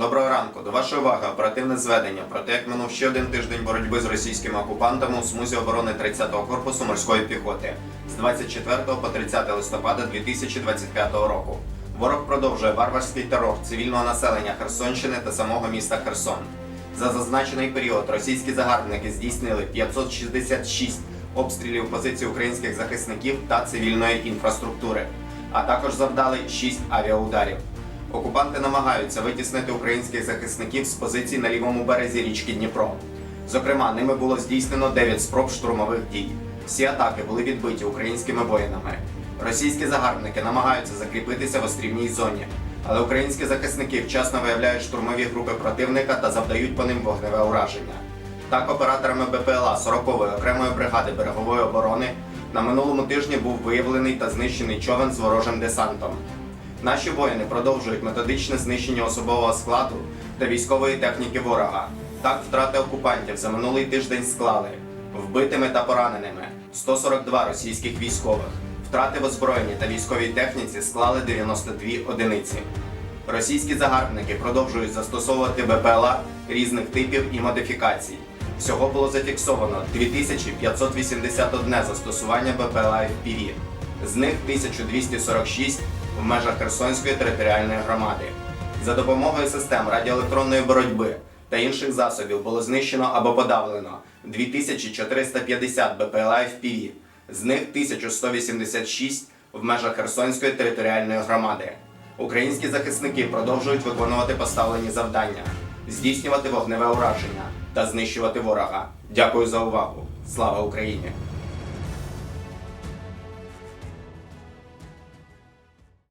Доброго ранку. До вашої уваги оперативне зведення про те, як минув ще один тиждень боротьби з російськими окупантами у смузі оборони 30-го корпусу морської піхоти з 24 по 30 листопада 2025 року. Ворог продовжує варварський терор цивільного населення Херсонщини та самого міста Херсон. За зазначений період російські загарбники здійснили 566 обстрілів позицій українських захисників та цивільної інфраструктури, а також завдали 6 авіаударів. Окупанти намагаються витіснити українських захисників з позицій на лівому березі річки Дніпро. Зокрема, ними було здійснено 9 спроб штурмових дій. Всі атаки були відбиті українськими воїнами. Російські загарбники намагаються закріпитися в острівній зоні, але українські захисники вчасно виявляють штурмові групи противника та завдають по ним вогневе ураження. Так, операторами БПЛА 40-ї окремої бригади берегової оборони на минулому тижні був виявлений та знищений човен з ворожим десантом. Наші воїни продовжують методичне знищення особового складу та військової техніки ворога. Так, втрати окупантів за минулий тиждень склали вбитими та пораненими 142 російських військових. Втрати в озброєнні та військовій техніці склали 92 одиниці. Російські загарбники продовжують застосовувати БПЛА різних типів і модифікацій. Всього було зафіксовано 2581 застосування БПЛА FPV. З них 1246 в межах Херсонської територіальної громади. За допомогою систем радіоелектронної боротьби та інших засобів було знищено або подавлено 2450 БПЛА FPV, з них 1186 в межах Херсонської територіальної громади. Українські захисники продовжують виконувати поставлені завдання, здійснювати вогневе ураження та знищувати ворога. Дякую за увагу. Слава Україні!